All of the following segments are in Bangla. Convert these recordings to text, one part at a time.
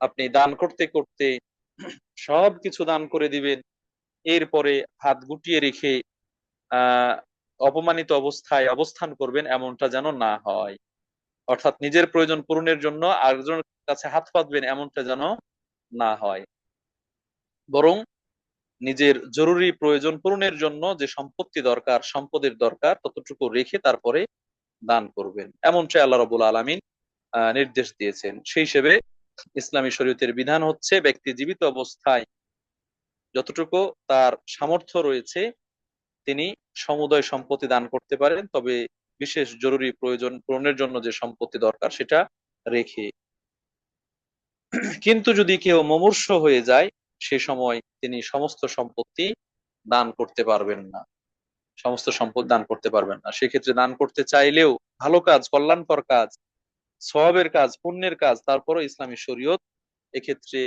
আপনি দান করতে করতে সব কিছু দান করে দিবেন। এরপরে হাত গুটিয়ে রেখে অপমানিত অবস্থায় অবস্থান করবেন এমনটা যেন না হয়। অর্থাৎ নিজের প্রয়োজন পূরণের জন্য আরেকজনের কাছে হাত পাতবেন এমনটা যেন না হয়। বরং নিজের জরুরি প্রয়োজন পূরণের জন্য যে সম্পত্তি দরকার, সম্পদের দরকার, ততটুকু রেখে তারপরে দান করবেন। এমনটাই আল্লাহ রবুল আলমিন নির্দেশ দিয়েছেন। সেই হিসেবে ইসলামী শরীয়তের বিধান হচ্ছে, ব্যক্তি জীবিত অবস্থায় যতটুকু তার সামর্থ্য রয়েছে, তিনি সমুদয় সম্পত্তি দান করতে পারেন। তবে বিশেষ জরুরি প্রয়োজন পূরণের জন্য যে সম্পত্তি দরকার, সেটা রেখে। কিন্তু যদি কেউ মমূর্ষ হয়ে যায় সে সময় তিনি সমস্ত সম্পত্তি দান করতে পারবেন না। সমস্ত সম্পদ দান করতে পারবেন না। সেক্ষেত্রে দান করতে চাইলেও ভালো কাজ, কল্যাণকর কাজ সবের কাজ, পুণ্যের কাজ, তারপরও ইসলামী শরীয়ত এক্ষেত্রে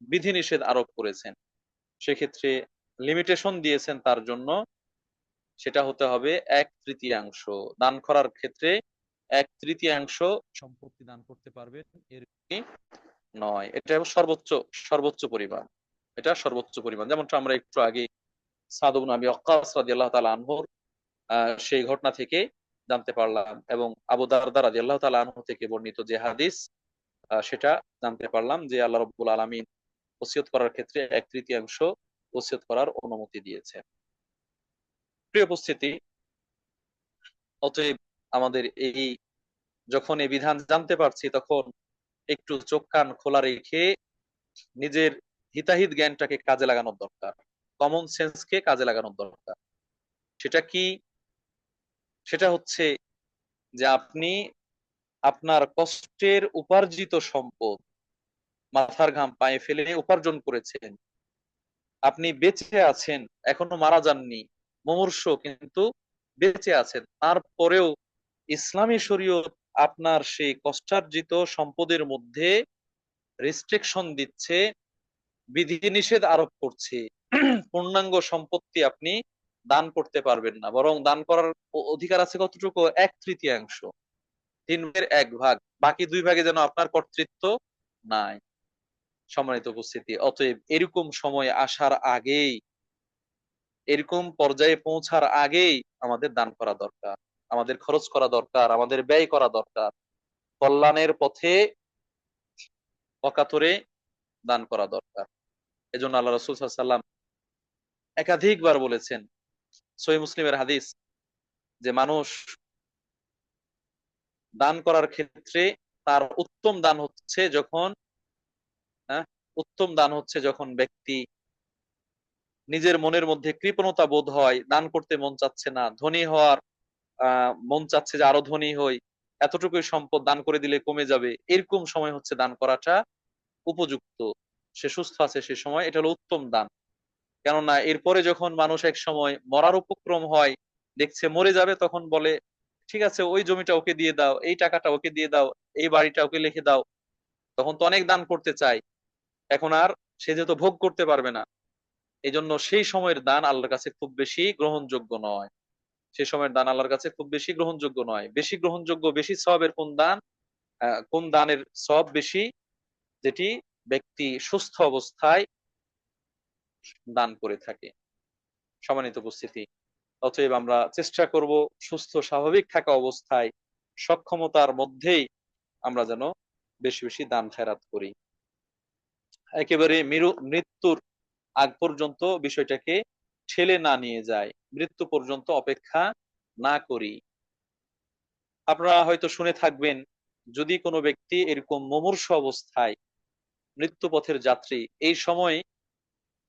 বিধিনিষেধ আরোপ করেছেন। সেক্ষেত্রে লিমিটেশন দিয়েছেন তার জন্য। সেটা হতে হবে এক তৃতীয়াংশ। দান করার ক্ষেত্রে এক তৃতীয়াংশ সম্পত্তি দান করতে পারবেন, এর নয়। এটা সর্বোচ্চ সর্বোচ্চ পরিমাণ। এটা সর্বোচ্চ পরিমাণ। যেমনটা আমরা একটু আগে সাদুন আবি অক্কাস রাদিয়াল্লাহু তাআলা আনহুর সেই ঘটনা থেকে জানতে পারলাম এবং আবু দারদা রাদিয়াল্লাহু তাআলা আনহু থেকে বর্ণিত যে হাদিস সেটা জানতে পারলাম যে আল্লাহ রাব্বুল আলামিন ওসিয়ত করার ক্ষেত্রে এক তৃতীয়াংশ ওসিয়ত করার অনুমতি দিয়েছেন প্রিয় উপস্থিতি, অতএব আমাদের এই যখন এই বিধান জানতে পারছি, তখন একটু চোখ কান খোলা রেখে নিজের হিতাহিত জ্ঞানটাকে কাজে লাগানোর দরকার। কমন সেন্সকে কাজে লাগানোর দরকার। সেটা কি? সেটা হচ্ছে যে আপনি আপনার কষ্টের উপার্জিত সম্পদ মাথার ঘাম পায়ে ফেলে উপার্জন করেছেন। আপনি বেঁচে আছেন, এখনও মারা যাননি, মুমূর্ষ, কিন্তু বেঁচে আছেন। তারপরেও ইসলামী শরীয়ত আপনার সেই কষ্টার্জিত সম্পদের মধ্যে রেস্ট্রিকশন দিচ্ছে বিধিনিষেধ আরোপ করছে। পূর্ণাঙ্গ সম্পত্তি আপনি দান করতে পারবেন না। বরং দান করার অধিকার আছে কতটুকু? এক তৃতীয়াংশ। তিন ভাগের এক ভাগ। বাকি দুই ভাগে যেন আপনার কর্তৃত্ব নাই। সম্মানিত উপস্থিতি। অতএব এরকম সময় আসার আগেই, এরকম পর্যায়ে পৌঁছার আগেই আমাদের দান করা দরকার। আমাদের খরচ করা দরকার। আমাদের ব্যয় করা দরকার। কল্যাণের পথে অকাতরে দান করা দরকার। এজন্য আল্লাহ রসুল সাল্লাম একাধিকবার বলেছেন সই মুসলিমের হাদিস যে মানুষ দান করার ক্ষেত্রে তার উত্তম দান হচ্ছে যখন হ্যাঁ উত্তম দান হচ্ছে যখন ব্যক্তি নিজের মনের মধ্যে কৃপণতা বোধ হয়, দান করতে মন চাচ্ছে না, ধনী হওয়ার মন চাচ্ছে যে আরও ধনী হই, এতটুকুই সম্পদ দান করে দিলে কমে যাবে, এরকম সময় হচ্ছে দান করাটা উপযুক্ত। সে সুস্থ আছে সে সময়, এটা হলো উত্তম দান। কেননা এরপরে যখন মানুষ এক সময় মরার উপক্রম হয়, দেখছে মরে যাবে, তখন বলে, ঠিক আছে, ওই জমিটা ওকে দিয়ে দাও, এই টাকাটা ওকে দিয়ে দাও, এই বাড়িটা ওকে লিখে দাও। তখন তো অনেক দান করতে চাই এখন আর সে যেহেতু ভোগ করতে পারবে না। এই জন্য সেই সময়ের দান আল্লাহর কাছে খুব বেশি গ্রহণযোগ্য নয়। সে সময়ের দান আল্লাহর কাছে খুব বেশি গ্রহণযোগ্য নয়। বেশি গ্রহণযোগ্য, বেশি সবের কোন দান কোন দানের সব বেশি? যেটি ব্যক্তি সুস্থ অবস্থায় দান করে থাকে। সমানিত উপস্থিতি, অতএব আমরা চেষ্টা করব সুস্থ, স্বাভাবিক থাকা অবস্থায় সক্ষমতার মধ্যেই আমরা যেন বেশি বেশি দান খেরাত করি। একেবারে মৃত্যুর আগ পর্যন্ত বিষয়টাকে ঠেলে না নিয়ে যায়। মৃত্যু পর্যন্ত অপেক্ষা না করি। আপনারা হয়তো শুনে থাকবেন, যদি কোনো ব্যক্তি এরকম মুমূর্ষ অবস্থায় মৃত্যুপথের যাত্রী। এই সময়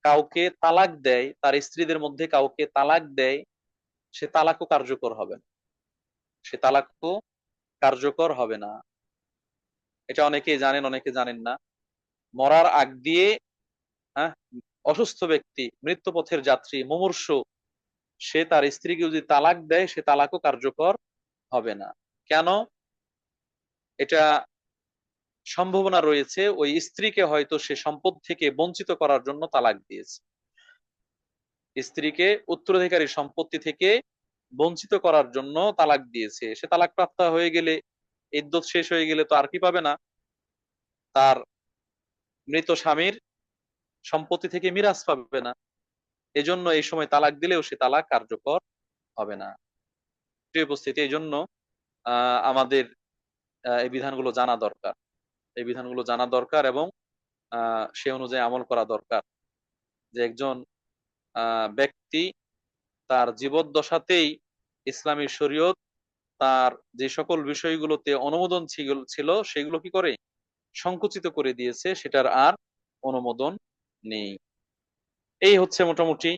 কাউকে তালাক দেয়, তার স্ত্রীদের মধ্যে কাউকে তালাক দেয়, সে তালাকও কার্যকর হবে না। সে তালাকও কার্যকর হবে না। এটা অনেকেই জানেন, অনেকে জানেন না। মরার আগ দিয়ে হ্যাঁ অসুস্থ ব্যক্তি, মৃত্যুপথের যাত্রী, মুমূর্ষ, সে তার স্ত্রীকে যদি তালাক দেয়, সে তালাকও কার্যকর হবে না। কেন? এটা সম্ভাবনা রয়েছে, ওই স্ত্রীকে হয়তো সে সম্পদ থেকে বঞ্চিত করার জন্য তালাক দিয়েছে। স্ত্রীকে উত্তরাধিকারী সম্পত্তি থেকে বঞ্চিত করার জন্য তালাক দিয়েছে। সে তালাক প্রাপ্ত হয়ে গেলে ইদ্যত শেষ হয়ে গেলে তো আর কি পাবে না? তার মৃত স্বামীর সম্পত্তি থেকে মিরাজ পাবে না। এজন্য এই সময় তালাক দিলেও সে তালাক কার্যকর হবে না। উপস্থিতি এই জন্য আমাদের এই বিধানগুলো জানা দরকার। এই বিধানগুলো জানা দরকার এবং সে অনুযায়ী আমল করা দরকার। যে একজন ব্যক্তি তার জীবদ্দশাতেই ইসলামী শরীয়ত তার যে সকল বিষয়গুলোতে অনুমোদন ছিল- সেগুলো কি করে? সংকুচিত করে দিয়েছে, সেটার আর অনুমোদন নেই। এই হচ্ছে মোটামুটি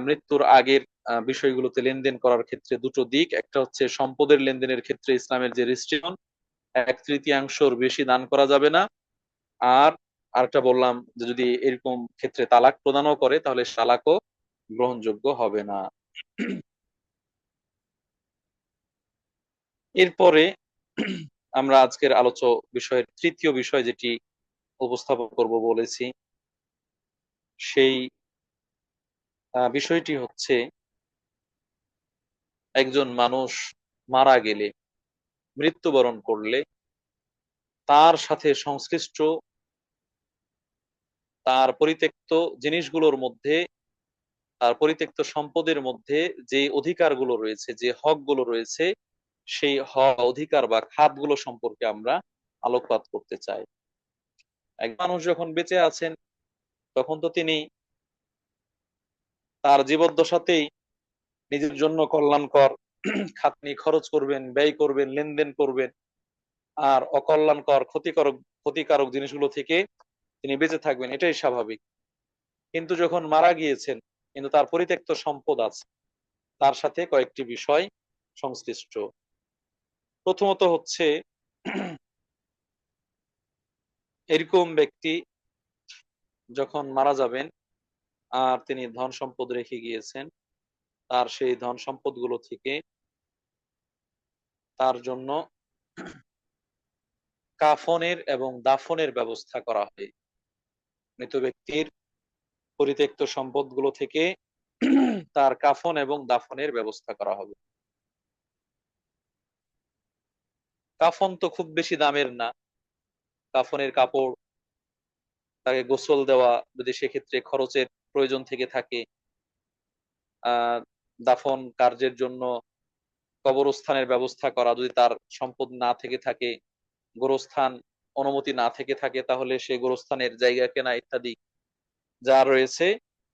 মৃত্যুর আগের বিষয়গুলোতে লেনদেন করার ক্ষেত্রে দুটো দিক। একটা হচ্ছে সম্পদের লেনদেনের ক্ষেত্রে ইসলামের যে রেস্ট্রিকশন এক তৃতীয়াংশর বেশি দান করা যাবে না। আর আরেকটা বললাম যে যদি এরকম ক্ষেত্রে তালাক প্রদানও করে, তাহলে সালাকও গ্রহণযোগ্য হবে না। এরপরে আমরা আজকের আলোচ বিষয়ের তৃতীয় বিষয় যেটি উপস্থাপন করব বলেছি, সেই বিষয়টি হচ্ছে একজন মানুষ মারা গেলে মৃত্যুবরণ করলে তার সাথে সংশ্লিষ্ট তার পরিত্যক্ত জিনিসগুলোর মধ্যে, তার পরিত্যক্ত সম্পদের মধ্যে যে অধিকারগুলো রয়েছে, যে হকগুলো রয়েছে, সেই হক, অধিকার বা খাতগুলো সম্পর্কে আমরা আলোকপাত করতে চাই। এক মানুষ যখন বেঁচে আছেন, তখন তো তিনি তার জীবদ্দশাতেই নিজের জন্য কল্যাণকর খাতনি খরচ করবেন, ব্যয় করবেন, লেনদেন করবেন। আর অকল্যাণকর, ক্ষতিকারক ক্ষতিকারক জিনিসগুলো থেকে তিনি বেঁচে থাকবেন, এটাই স্বাভাবিক। কিন্তু যখন মারা গিয়েছেন, কিন্তু তার পরিত্যক্ত সম্পদ আছে, তার সাথে কয়েকটি বিষয় সংশ্লিষ্ট। প্রথমত হচ্ছে, এরকম ব্যক্তি যখন মারা যাবেন, আর তিনি ধন সম্পদ রেখে গিয়েছেন তার সেই ধন সম্পদগুলো থেকে তার জন্য কাফনের এবং দাফনের ব্যবস্থা করা হয়। মৃত ব্যক্তির পরিত্যক্ত সম্পদগুলো থেকে তার কাফন এবং দাফনের ব্যবস্থা করা হবে। কাফন তো খুব বেশি দামের না। কাফনের কাপড় তাকে গোসল দেওয়া যদি সেক্ষেত্রে খরচের প্রয়োজন থেকে থাকে দাফন কার্যের জন্য কবরস্থানের ব্যবস্থা করা। যদি তার সম্পদ না থেকে থাকে, গোরস্থান, অনুমতি না থেকে থাকে, তাহলে সে গোরস্থানের জায়গা কেনা ইত্যাদি যা রয়েছে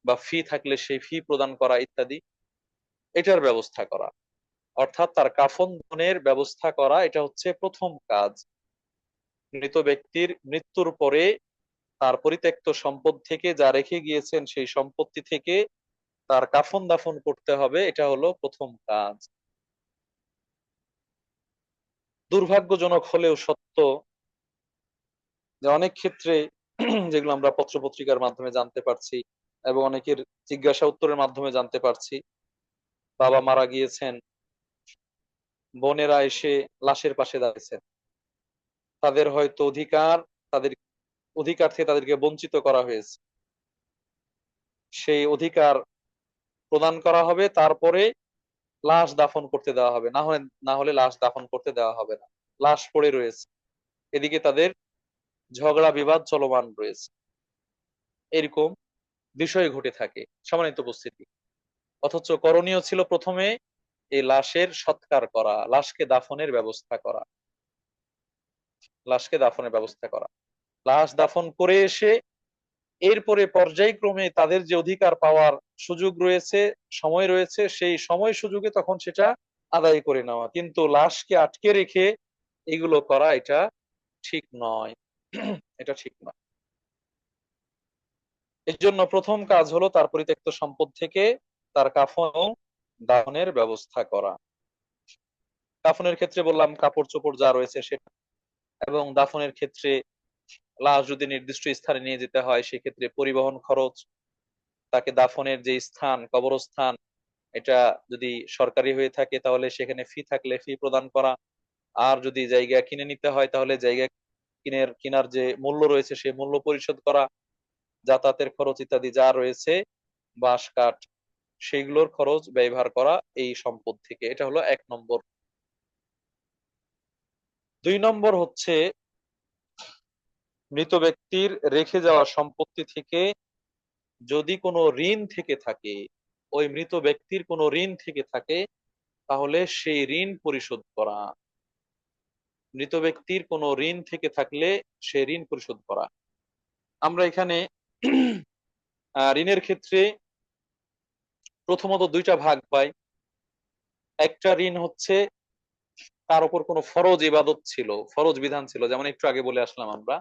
বা ফি থাকলে সেই ফি প্রদান করা ইত্যাদি, এটার ব্যবস্থা করা। অর্থাৎ তার কাফন দানের ব্যবস্থা করা, এটা হচ্ছে প্রথম কাজ। মৃত ব্যক্তির মৃত্যুর পরে তার পরিত্যক্ত সম্পদ থেকে যা রেখে গিয়েছেন, সেই সম্পত্তি থেকে তার কাফন দাফন করতে হবে, এটা হলো প্রথম কাজ। দুর্ভাগ্যজনক হলেও সত্য যে অনেক ক্ষেত্রে যেগুলো আমরা পত্র পত্রিকার মাধ্যমে জানতে পারছি এবং অনেকের জিজ্ঞাসা উত্তরের মাধ্যমে জানতে পারছি। বাবা মারা গিয়েছেন, বোনেরা এসে লাশের পাশে দাঁড়িয়েছেন। তাদের হয়তো অধিকার, তাদের অধিকার থেকে তাদেরকে বঞ্চিত করা হয়েছে। সেই অধিকার প্রদান করা হবে, তারপরে লাশ দাফন করতে দেওয়া হবে। না হলে না হলে লাশ দাফন করতে দেওয়া হবে না। লাশ পড়ে রয়েছে। এদিকে তাদের ঝগড়া বিবাদ চলমান রয়েছে। এরকম বিষয় ঘটে থাকে সমানিত উপস্থিতি। অথচ করণীয় ছিল প্রথমে এই লাশের সৎকার করা, লাশকে দাফনের ব্যবস্থা করা। লাশকে দাফনের ব্যবস্থা করা। লাশ দাফন করে এসে এরপরে পর্যায়ক্রমে তাদের যে অধিকার পাওয়ার সুযোগ রয়েছে, সময় রয়েছে, সেই সময় সুযোগে তখন সেটা আদায় করে নেওয়া। কিন্তু লাশকে আটকে রেখে এগুলো করা এটা ঠিক নয়। এটা ঠিক নয়। এর জন্য প্রথম কাজ হলো তার পরিত্যক্ত সম্পদ থেকে তার কাফন দাফনের ব্যবস্থা করা। কাফনের ক্ষেত্রে বললাম কাপড় চোপড় যা রয়েছে সেটা। এবং দাফনের ক্ষেত্রে লাশ যদি নির্দিষ্ট স্থানে নিয়ে যেতে হয়, সেক্ষেত্রে পরিবহন খরচ তাকে দাফনের যে স্থান, কবরস্থান, এটা যদি সরকারি হয়ে থাকে তাহলে সেখানে ফি থাকলে ফি প্রদান করা। আর যদি জায়গা কিনে নিতে হয় তাহলে জায়গা কিনের, কিনার যে মূল্য রয়েছে সেই মূল্য পরিশোধ করা, যাতায়াতের খরচ ইত্যাদি যা রয়েছে, বাঁশ, কাঠ সেইগুলোর খরচ ব্যবহার করা এই সম্পদ থেকে। এটা হলো এক নম্বর। দুই নম্বর হচ্ছে, মৃত ব্যক্তির রেখে যাওয়া সম্পত্তি থেকে যদি কোনো ঋণ থেকে থাকে, ওই মৃত ব্যক্তির কোনো ঋণ থেকে থাকে, তাহলে সেই ঋণ পরিশোধ করা। মৃত ব্যক্তির কোনো ঋণ থেকে থাকলে সে ঋণ পরিশোধ করা। আমরা এখানে ঋণের ক্ষেত্রে প্রথমত দুইটা ভাগ পাই। একটা ঋণ হচ্ছে তার উপর কোনো ফরজ ইবাদত ছিল, ফরজ বিধান ছিল, যেমন একটু আগে বলে আসলাম আমরা,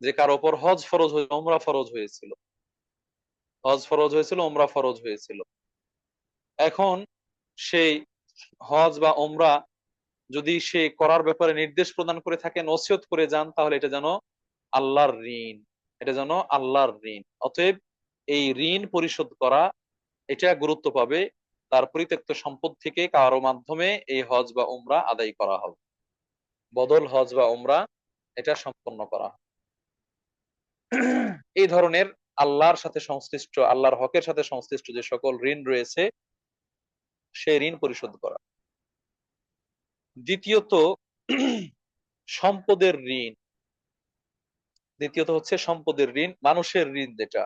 যে কার ওপর হজ ফরজ হয়ে ওমরা ফরজ হয়েছিল। হজ ফরজ হয়েছিল ওমরা ফরজ হয়েছিল। এখন সেই হজ বা ওমরা যদি সে করার ব্যাপারে নির্দেশ প্রদান করে থাকেন নসিহত করে যান, তাহলে এটা যেন আল্লাহর ঋণ। এটা যেন আল্লাহর ঋণ। অতএব এই ঋণ পরিশোধ করা এটা গুরুত্ব পাবে। তার পরিত্যক্ত সম্পদ থেকে কারও মাধ্যমে এই হজ বা উমরা আদায় করা হবে। বদল হজ বা উমরা এটা সম্পন্ন করা এই ধরনের আল্লাহর সাথে সংশ্লিষ্ট, আল্লাহর হকের সাথে সংশ্লিষ্ট যে সকল ঋণ রয়েছে সেই ঋণ পরিশোধ করা। দ্বিতীয়ত, সম্পদের ঋণ। দ্বিতীয়ত হচ্ছে সম্পদের ঋণ, মানুষের ঋণ যেটা,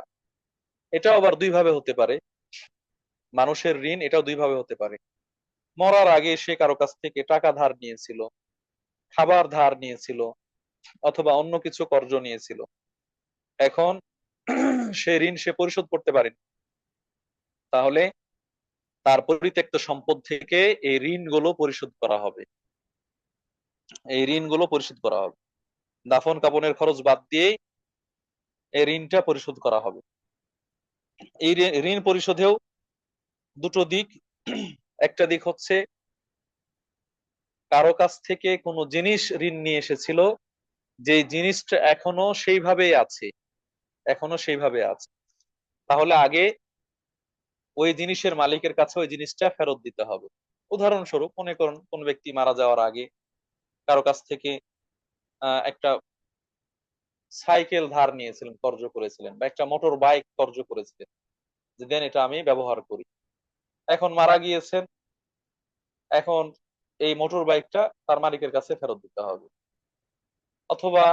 এটাও আবার দুই ভাবে হতে পারে। মানুষের ঋণ, এটাও দুই ভাবে হতে পারে। মরার আগে সে কারও কাছ থেকে টাকা ধার নিয়েছিল, খাবার ধার নিয়েছিল, অথবা অন্য কিছু কর্জ নিয়েছিল। এখন সে ঋণ সে পরিশোধ করতে পারেনি। তাহলে তার পরিত্যক্ত সম্পদ থেকে এই ঋণগুলো পরিশোধ করা হবে। এই ঋণগুলো পরিশোধ করা হবে। দাফন কাপনের খরচ বাদ দিয়ে এই ঋণটা পরিশোধ করা হবে। এই ঋণ পরিশোধেও দুটো দিক। একটা দিক হচ্ছে কারও কাছ থেকে কোনো জিনিস ঋণ নিয়ে এসেছিল যে জিনিসটা এখনও সেইভাবেই আছে। এখনও সেইভাবে আছে। তাহলে আগে ওই জিনিসের মালিকের কাছে ওই জিনিসটা ফেরত দিতে হবে। উদাহরণস্বরূপ মনে করুন, কোন ব্যক্তি মারা যাওয়ার আগে কারও কাছ থেকে একটা সাইকেল ধার নিয়েছিলেন, কর্জ করেছিলেন বা একটা মোটর বাইক কর্জ করেছিলেন, যে দেন এটা আমি ব্যবহার করি। এখন মারা গিয়েছেন, এখন এই মোটর বাইকটা তার মালিকের কাছে ফেরত দিতে হবে। অথবা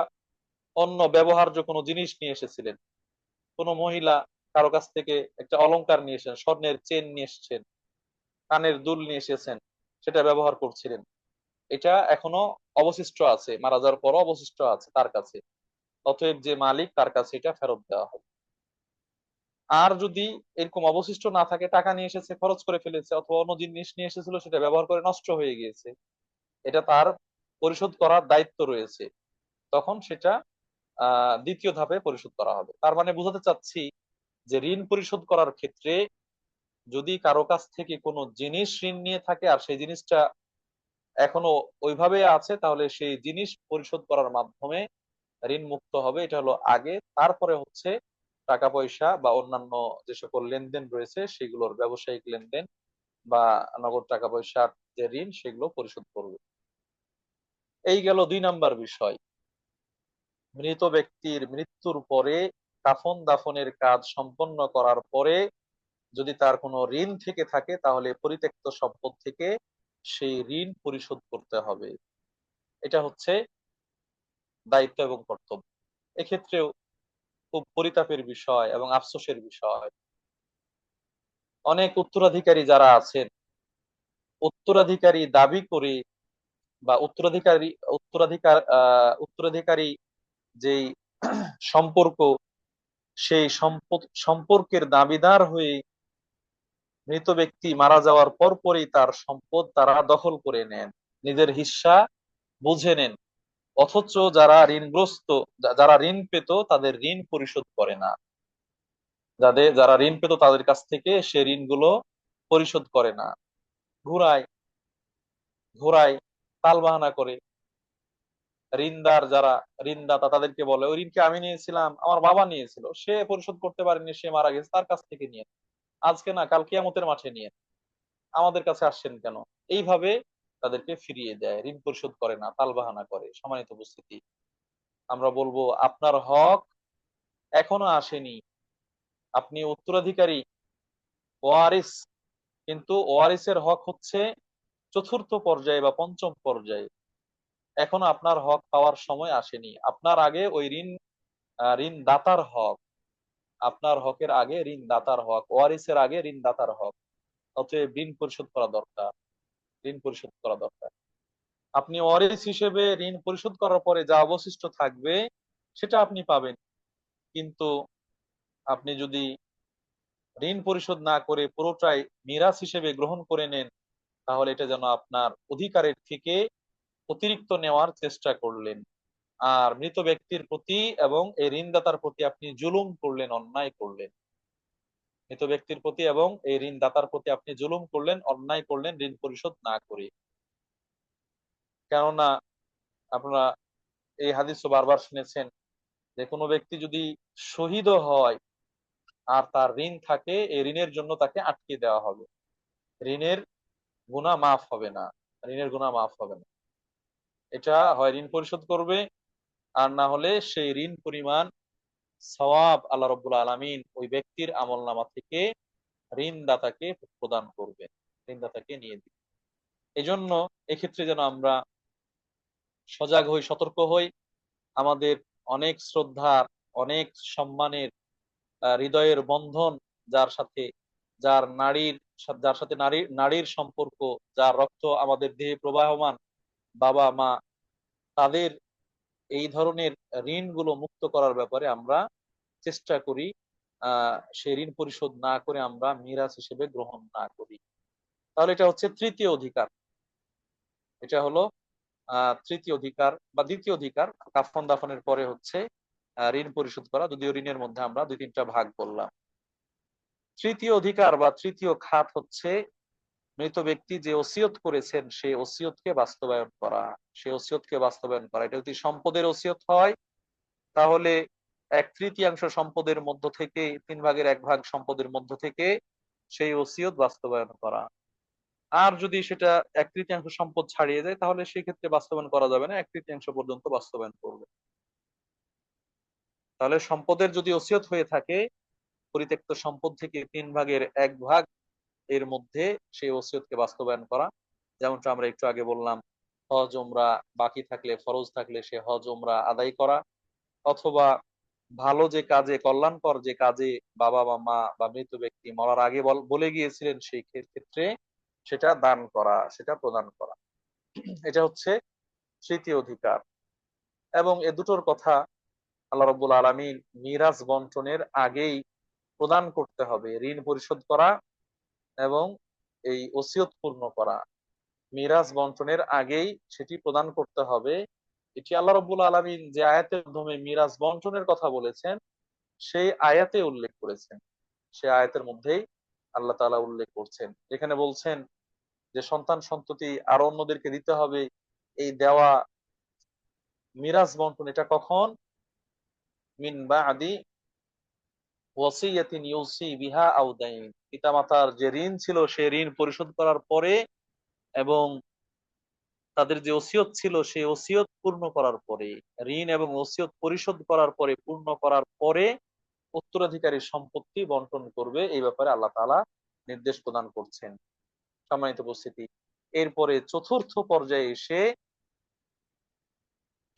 অন্য ব্যবহার্য কোনো জিনিস নিয়ে এসেছিলেন। কোনো মহিলা কারও কাছ থেকে একটা অলংকার নিয়ে এসেছেন, স্বর্ণের চেন নিয়ে এসেছেন, কানের দুল নিয়ে এসেছেন, সেটা ব্যবহার করছিলেন। এটা এখনও অবশিষ্ট আছে, মারা যাওয়ার পরও অবশিষ্ট আছে তার কাছে। অতএব যে মালিক তার কাছে এটা ফেরত দেওয়া হবে। আর যদি এরকম অবশিষ্ট না থাকে, টাকা নিয়ে এসেছে, খরচ করে ফেলেছে, অথবা অন্য জিনিস নিয়ে এসেছিল, সেটা ব্যবহার করে নষ্ট হয়ে গিয়েছে, এটা তার পরিশোধ করার দায়িত্ব রয়েছে, তখন সেটা দ্বিতীয় ধাপে পরিশোধ করা হবে। তার মানে বোঝাতে চাচ্ছি যে ঋণ পরিশোধ করার ক্ষেত্রে যদি কারও কাছ থেকে কোনো জিনিস ঋণ নিয়ে থাকে আর সেই জিনিসটা এখনও ওইভাবে আছে, তাহলে সেই জিনিস পরিশোধ করার মাধ্যমে ঋণ মুক্ত হবে। এটা হলো আগে। তারপরে হচ্ছে টাকা পয়সা বা অন্যান্য যে সকল লেনদেন রয়েছে, সেগুলোর ব্যবসায়িক লেনদেন বা নগদ টাকা পয়সার যে ঋণ, সেগুলো পরিশোধ করবে। এই গেল দুই নাম্বার বিষয়। মৃত ব্যক্তির মৃত্যুর পরে কাফন দাফনের কাজ সম্পন্ন করার পরে যদি তার কোনো ঋণ থেকে থাকে, তাহলে পরিত্যক্ত সম্পদ থেকে সেই ঋণ পরিশোধ করতে হবে। এটা হচ্ছে দায়িত্ব এবং কর্তব্য। এক্ষেত্রেও খুব পরিতাপের বিষয় এবং আফসোসের বিষয়। অনেক উত্তরাধিকারী যারা আছেন, উত্তরাধিকারী দাবি করে বা উত্তরাধিকারী, উত্তরাধিকার উত্তরাধিকারী যেই সম্পর্ক, সেই সম্পর্কের দাবিদার হয়ে মৃত ব্যক্তি মারা যাওয়ার পর পরই তার সম্পদ তারা দখল করে নেন, নিজের হিস্সা বুঝে নেন। অথচ যারা ঋণগ্রস্ত, যারা ঋণ পেত তাদের ঋণ পরিশোধ করে না। যাদের, যারা ঋণ পেত তাদের কাছ থেকে সে ঋণগুলো পরিশোধ করে না। ঘুরায় ঘোরায় তাল বাহানা করে ঋণদার যারা ঋণদাতা তাদেরকে বলে, ওই ঋণকে আমি নিয়েছিলাম, আমার বাবা নিয়েছিল, সে পরিশোধ করতে পারেনি, সে মারা গেছে, তার কাছ থেকে নিয়ে আজকে না, কাল কিয়ামতের মাঠে নিয়ে আমাদের কাছে আসছেন কেন? এইভাবে তাদেরকে ফিরিয়ে দেয়, ঋণ পরিশোধ করে না, তালবাহানা করে। সমানিত উপস্থিতি, আমরা বলব, আপনার হক এখনও আসেনি। আপনি উত্তরাধিকারী, ওয়ারিস, কিন্তু ওয়ারিসের হক হচ্ছে চতুর্থ পর্যায়ে বা পঞ্চম পর্যায়ে। এখন আপনার হক পাওয়ার সময় আসেনি। আপনার আগে ওই ঋণ ঋণ দাতার হক। আপনার হকের আগে ঋণ দাতার হক। ওয়ারিসের আগে ঋণ দাতার হক। অতএব ঋণ পরিশোধ করা দরকার। ঋণ পরিশোধ করা দরকার। আপনি ওয়ারিস হিসেবে ঋণ পরিশোধ করার পরে যা অবশিষ্ট থাকবে, সেটা আপনি পাবেন। কিন্তু আপনি যদি ঋণ পরিশোধ না করে পুরোটাই মিরাস হিসেবে গ্রহণ করে নেন, তাহলে এটা যেন আপনার অধিকারের থেকে অতিরিক্ত নেওয়ার চেষ্টা করলেন। আর মৃত ব্যক্তির প্রতি এবং এই ঋণদাতার প্রতি আপনি জুলুম করলেন, অন্যায় করলেন। মৃত ব্যক্তির প্রতি এবং এই ঋণদাতার প্রতি আপনি জুলুম করলেন, অন্যায় করলেন, ঋণ পরিশোধ না করে। কেননা আপনারা এই হাদিসও বারবার শুনেছেন যে কোনো ব্যক্তি যদি শহীদ হয় আর তার ঋণ থাকে, এই ঋণের জন্য তাকে আটকে দেওয়া হবে। ঋণের গুণা মাফ হবে না, ঋণের গুণা মাফ হবে না। এটা হয় ঋণ পরিশোধ করবে, আর না হলে সেই ঋণ পরিমাণ সওয়াব আল্লাহ রব্বুল আলমিন ওই ব্যক্তির আমল নামা থেকে ঋণদাতাকে প্রদান করবে, ঋণদাতাকে নিয়ে দিবে। এই জন্য এক্ষেত্রে যেন আমরা সজাগ হই, সতর্ক হই। আমাদের অনেক শ্রদ্ধার, অনেক সম্মানের হৃদয়ের বন্ধন যার সাথে, যার নারীর, যার সাথে নারীর নারীর সম্পর্ক, যার রক্ত আমাদের দেহে প্রবাহমান বাবা, মা তাদের এই ধরনের ঋণগুলো মুক্ত করার ব্যাপারে আমরা চেষ্টা করি সেই ঋণ পরিশোধ না করে আমরা মিরাজ হিসেবে গ্রহণ না করি। তাহলে এটা হচ্ছে তৃতীয় অধিকার। এটা হলো তৃতীয় অধিকার বা দ্বিতীয় অধিকার। কাফন দাফনের পরে হচ্ছে ঋণ পরিশোধ করা। যদিও ঋণের মধ্যে আমরা দুই তিনটা ভাগ বললাম। তৃতীয় অধিকার বা তৃতীয় খাত হচ্ছে মৃত ব্যক্তি যে ওসিয়ত করেছেন সেই ওসিয়তকে বাস্তবায়ন করা সেই ওসিয়তকে বাস্তবায়ন করা। এটা যদি সম্পদের ওসিয়ত হয়, তাহলে এক তৃতীয়াংশ সম্পদের মধ্য থেকে, তিন ভাগের এক ভাগ সম্পদের মধ্য থেকে সেই ওসিয়ত বাস্তবায়ন করা। আর যদি সেটা এক তৃতীয়াংশ সম্পদ ছাড়িয়ে যায় তাহলে সেই ক্ষেত্রে বাস্তবায়ন করা যাবে না, এক তৃতীয়াংশ পর্যন্ত বাস্তবায়ন করবে। তাহলে সম্পদের যদি ওসিয়ত হয়ে থাকে, পরিত্যক্ত সম্পদ থেকে তিন ভাগের এক ভাগ এর মধ্যে সেই ওসিয়তকে বাস্তবায়ন করা। যেমনটা আমরা একটু আগে বললাম, হজ ওমরা বাকি থাকলে ফরজ থাকলে সে হজ ওমরা আদায় করা। অথবা ভালো যে কাজে, কল্যাণকর যে কাজে বাবা বা মা বা মৃত ব্যক্তি মরার আগে বল- গিয়েছিলেন, সেই ক্ষেত্রে সেটা দান করা, সেটা প্রদান করা। এটা হচ্ছে তৃতীয় অধিকার। এবং এ দুটোর কথা আল্লাহ রব্বুল আলমিন মিরাজ বন্টনের আগেই প্রদান করতে হবে। ঋণ পরিশোধ করা এবং এই ওসিয়ত পূর্ণ করা। মিরাজ বন্টনের আগেই সেটি প্রদান করতে হবে। এটি আল্লাহ রব্বুল আলমিন যে আয়াতের মাধ্যমে মিরাজ বন্টনের কথা বলেছেন, সেই আয়াতে উল্লেখ করেছেন। সে আয়াতের মধ্যেই আল্লাহ তাআলা উল্লেখ করছেন। এখানে বলছেন যে সন্তান সন্ততি আরও অন্যদেরকে দিতে হবে। এই দেওয়া মিরাজ বন্টন এটা কখন? মিন বাদি ওয়াসিয়াতিন ইউসি বিহা আও দাইন। পিতামাতার যে ঋণ ছিল, সে ঋণ পরিশোধ করার পরে এবং তাদের যে ওসিয়ত ছিল সেই ওসিয়ত পূর্ণ করার পরে, ঋণ এবং ওসিয়ত পরিশোধ করার পরে, পূর্ণ করার পরে উত্তরাধিকারী সম্পত্তি বন্টন করবে। এই ব্যাপারে আল্লাহ তালা নির্দেশ প্রদান করছেন। সম্মানিত উপস্থিতি, এরপরে চতুর্থ পর্যায়ে এসে,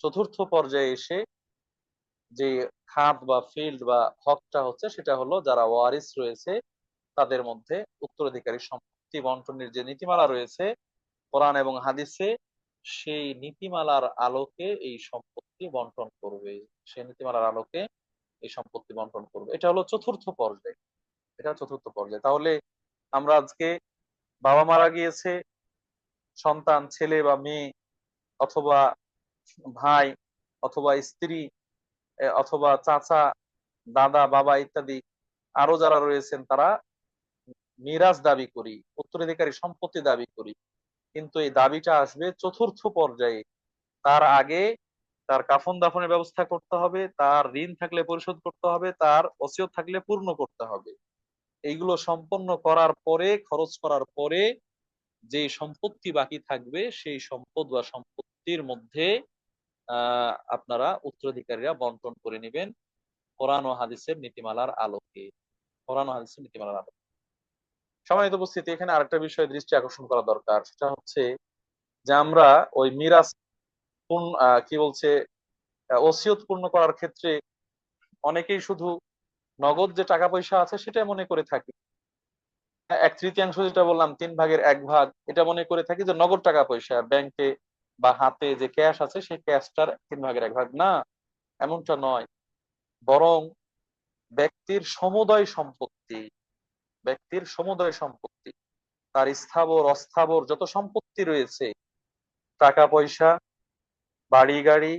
চতুর্থ পর্যায়ে এসে যে খাত বা ফিল্ড বা হকটা হচ্ছে সেটা হলো যারা ওয়ারিস রয়েছে, তাদের মধ্যে উত্তরাধিকারী সম্পত্তি বন্টনের যে নীতিমালা রয়েছে, কোরআন এবং হাদিসে সেই নীতিমালার আলোকে এই সম্পত্তি বন্টন করবে। সেই নীতিমালার আলোকে এই সম্পত্তি বন্টন করবে। এটা হলো চতুর্থ পর্যায়ে। এটা চতুর্থ পর্যায়ে। তাহলে আমরা আজকে বাবা মারা গিয়েছে, সন্তান, ছেলে বা মেয়ে, অথবা ভাই, অথবা স্ত্রী অথবা চাচা, দাদা, বাবা ইত্যাদি আরও যারা রয়েছেন তারা মিরাজ দাবি করি, উত্তরাধিকারী সম্পত্তি দাবি করি। কিন্তু এই দাবিটা আসবে চতুর্থ পর্যায়ে। তার আগে তার কাফন দাফনের ব্যবস্থা করতে হবে, তার ঋণ থাকলে পরিশোধ করতে হবে, তার ওসিয়ত থাকলে পূর্ণ করতে হবে। এইগুলো সম্পন্ন করার পরে, খরচ করার পরে যে সম্পত্তি বাকি থাকবে, সেই সম্পদ বা সম্পত্তির মধ্যে আপনারা উত্তরাধিকারীরা বন্টন করে নেবেন কোরআন ও হাদিসের নীতিমালার আলোকে। কোরআন ও হাদিসের নীতিমালার আলোকে। সম্মানিত উপস্থিতি, এখানে আরেকটা বিষয় দৃষ্টি আকর্ষণ করা দরকার। সেটা হচ্ছে যে আমরা ওই মিরাজ কি বলছে ওসিয়ত পূর্ণ করার ক্ষেত্রে অনেকেই শুধু নগদ যে টাকা পয়সা আছে সেটা মনে করে থাকি। এক তৃতীয়াংশ যেটা বললাম, তিন ভাগের এক ভাগ, এটা মনে করে থাকি যে নগদ টাকা পয়সা, ব্যাংকে বা হাতে যে ক্যাশ আছে, সেই ক্যাশটার তিন ভাগের এক ভাগ না, এমনটা নয়। বরং ব্যক্তির সমুদয় সম্পত্তি, ব্যক্তির সমুদয় সম্পত্তি, তার স্থাবর, অস্থাবর যত সম্পত্তি রয়েছে টাকা পয়সা বাড়ি গাড়ি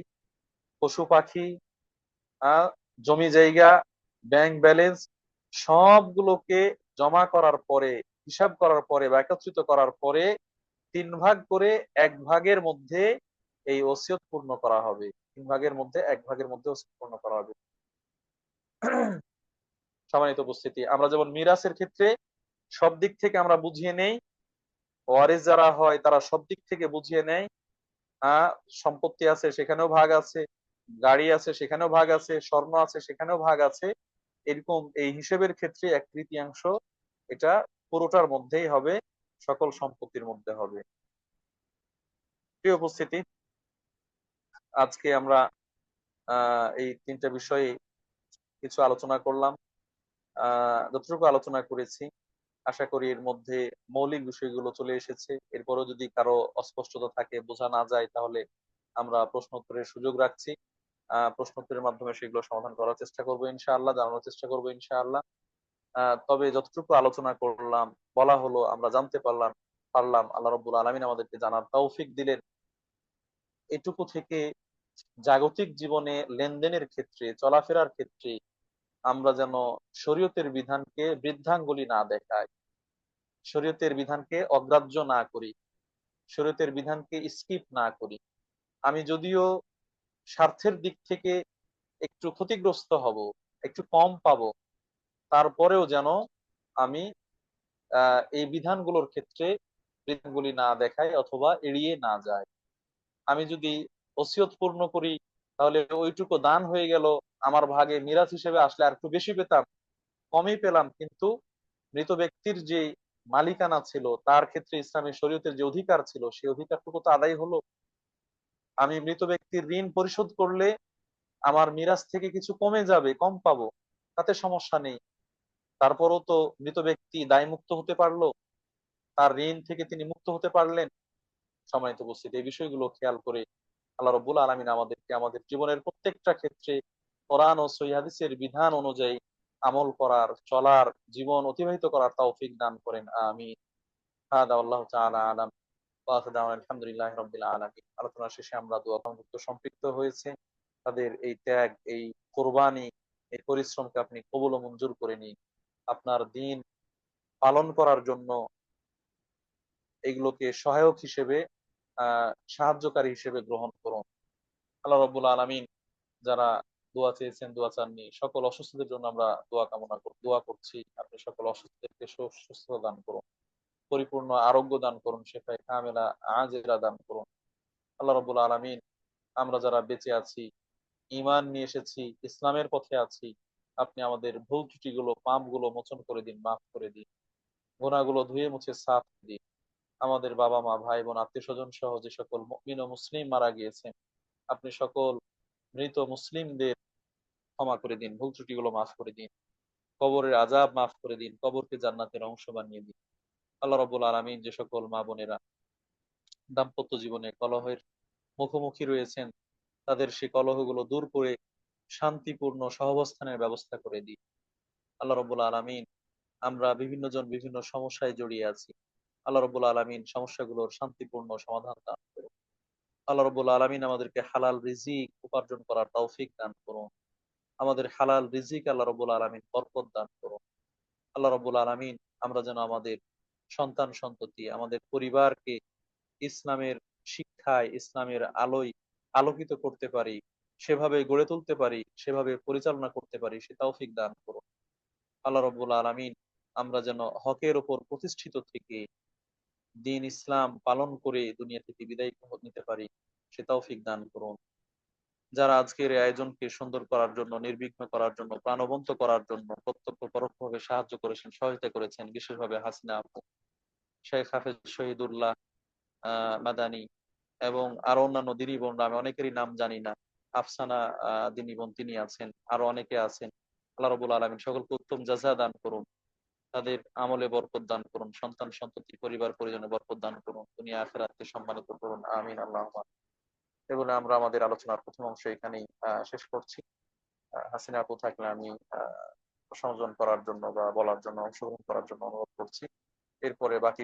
পশু পাখি জমি জায়গা ব্যাংক ব্যালেন্স সবগুলোকে জমা করার পরে, হিসাব করার পরে বা একত্রিত করার পরে তিন ভাগ করে এক ভাগের মধ্যে এই ওসিয়ত পূর্ণ করা হবে। তিন ভাগের মধ্যে, এক ভাগের মধ্যে ওসিয়ত পূর্ণ করা হবে। সম্মানিত উপস্থিতি, আমরা যেমন মিরাসের ক্ষেত্রে সব দিক থেকে আমরা বুঝিয়ে নেই, ওয়ারিস যারা হয় তারা সব দিক থেকে বুঝিয়ে নেয় সম্পত্তি আছে সেখানেও ভাগ আছে, গাড়ি আছে সেখানেও ভাগ আছে, স্বর্ণ আছে সেখানেও ভাগ আছে। এরকম এই হিসেবের ক্ষেত্রে এক তৃতীয়াংশ এটা পুরোটার মধ্যেই হবে। সকল সম্পত্তির মধ্যে হবে। প্রিয় উপস্থিতি, আজকে আমরা এই তিনটা বিষয়ে কিছু আলোচনা করলাম। যতটুকু আলোচনা করেছি, আশা করি এর মধ্যে মৌলিক বিষয়গুলো চলে এসেছে। এরপরও যদি কারও অস্পষ্টতা থাকে, বোঝা না যায়, তাহলে আমরা প্রশ্ন উত্তরের সুযোগ রাখছি। আহ প্রশ্ন উত্তরের মাধ্যমে সেগুলো সমাধান করার চেষ্টা করব ইনশাআল্লাহ, জানানোর চেষ্টা করব ইনশাআল্লাহ। তবে যতটুকু আলোচনা করলাম, বলা হলো, আমরা জানতে পারলাম পারলাম, আল্লাহ রব্বুল আলমিন আমাদেরকে জানার তৌফিক দিলেন। এটুকু থেকে জাগতিক জীবনে লেনদেনের ক্ষেত্রে, চলাফেরার ক্ষেত্রে আমরা যেন শরীয়তের বিধানকে বৃদ্ধাঙ্গুলি না দেখাই, শরীয়তের বিধানকে অগ্রাহ্য না করি, শরীয়তের বিধানকে স্কিপ না করি। আমি যদিও স্বার্থের দিক থেকে একটু ক্ষতিগ্রস্ত হব, একটু কম পাবো তারপরেও যেন আমি এই বিধানগুলোর ক্ষেত্রে বিধানগুলি না দেখাই অথবা এড়িয়ে না যায় আমি যদি ওসিয়ত পূর্ণ করি, তাহলে ওইটুকু দান হয়ে গেল, আমার ভাগে মিরাজ হিসেবে আসলে আর একটু বেশি পেতাম, কমই পেলাম। কিন্তু মৃত ব্যক্তির যে মালিকানা ছিল, তার ক্ষেত্রে ইসলামী শরীয়তের যে অধিকার ছিল, সেই অধিকারটুকু তো আদায় হলো। আমি মৃত ব্যক্তির ঋণ পরিশোধ করলে আমার মিরাজ থেকে কিছু কমে যাবে, কম পাবো, তাতে সমস্যা নেই। তারপরও তো মৃত ব্যক্তি দায় মুক্ত হতে পারল, তার ঋণ থেকে তিনি মুক্ত হতে পারলেন। সম্মানিত উপস্থিতি, এই বিষয়গুলো খেয়াল করে আল্লাহ রব্বুল আলমিন আমাদেরকে আমাদের জীবনের প্রত্যেকটা ক্ষেত্রে কোরআন ও সৈহাদিসের বিধান অনুযায়ী আমল করার, চলার, জীবন অতিবাহিত করার তৌফিক দান করেন। আমি আল্লাহ আলহামদুলিল্লাহ রবিল আলমী আলোচনা শেষে আমরা দোয়া সংযুক্ত সম্পৃক্ত হয়েছে। তাদের এই ত্যাগ, এই কোরবানি, এই পরিশ্রমকে আপনি কবল মঞ্জুর করে নিন। আপনার দিন পালন করার জন্য এগুলোকে সহায়ক হিসেবে সাহায্যকারী হিসেবে গ্রহণ করুন। আল্লাহ রব্বুল আলমিন যারা দোয়া চেয়েছেন, দোয়া চাননি, সকল অসুস্থদের জন্য আমরা দোয়া কামনা করি, দোয়া করছি। আপনি সকল অসুস্থদেরকে সুস্থতা দান করুন। পরিপূর্ণ আরোগ্য দান করুন, শেফায় কামেলা, আজেরা দান করুন। আল্লাহ রব্বুল আলমিন, আমরা যারা বেঁচে আছি ইমান নিয়ে এসেছি, ইসলামের পথে আছি আপনি আমাদের ভুল ত্রুটিগুলো পাপগুলো মোচন করে দিন, মাফ করে দিন। গোনাগুলো ধুয়ে মুছে সাফ দিন। আমাদের বাবা মা ভাই বোন আত্মীয় স্বজন সহ যে সকল মিন মুসলিম মারা গিয়েছেন, আপনি সকল মৃত মুসলিমদের ক্ষমা করে দিন, ভুল ত্রুটিগুলো মাফ করে দিন। কবরের আজাব মাফ করে দিন, কবরকে জান্নাতের অংশ বানিয়ে দিন। আল্লাহ রবুল আলমিন যে সকল মা বোনেরা দাম্পত্য জীবনে কলহের মুখোমুখি রয়েছেন, তাদের সেই কলহগুলো দূর করে শান্তিপূর্ণ সহাবস্থানের ব্যবস্থা করে দিই। আল্লাহ রবুল আলমিন, আমরা বিভিন্ন জন বিভিন্ন সমস্যায় জড়িয়ে আছি। আল্লাহ রবুল আলমিন সমস্যাগুলোর শান্তিপূর্ণ সমাধান দান করুন। আল্লাহ রবুল আলমিন আমাদেরকে হালাল রিজিক উপার্জন করার তৌফিক দান করুন। আমাদের হালাল রিজিক আল্লাহ রবুল আলমিন বরকত দান করুন। আল্লাহ রবুল আলমিন, আমরা যেন আমাদের সন্তান সন্ততি, আমাদের পরিবারকে ইসলামের শিক্ষায়, ইসলামের আলোয় আলোকিত করতে পারি। সেভাবে গড়ে তুলতে পারি, সেভাবে পরিচালনা করতে পারি, সে তৌফিক দান করুন। আল্লাহ রবুল আলমিন আমরা যেন হকের ওপর প্রতিষ্ঠিত থেকে দিন ইসলাম পালন করে দুনিয়া থেকে বিদায় নিতে পারি, সে তৌফিক দান করুন। যারা আজকের এই আয়োজনকে সুন্দর করার জন্য, নির্বিঘ্ন করার জন্য, প্রাণবন্ত করার জন্য প্রত্যক্ষ পরোক্ষভাবে সাহায্য করেছেন সহায়তা করেছেন, বিশেষভাবে হাসিনা আপু, শেখ হাফেজ শহীদুল্লাহ, আহ, মাদানি এবং আরও অন্যান্য দিনী বোনরা, আমি অনেকেরই নাম জানি না। আফসানা দিনী বোন তিনি আছেন, আরও অনেকে আছেন। আল্লাহ রবুল আলমিন সকলকে উত্তম জাজা দান করুন, তাদের আমলে বরকত দান করুন, সন্তান সন্ততি, পরিবার পরিজনে বরকত দান করুন, দুনিয়া আখেরাতকে সম্মানিত করুন, আমিন, আল্লাহ এগুলো আমরা আমাদের আলোচনার প্রথম অংশ এখানেই শেষ করছি। হাসিনা আপু থাকলে আমি সংযোজন করার জন্য বা বলার জন্য, অংশগ্রহণ করার জন্য অনুরোধ করছি। এরপরে বাকি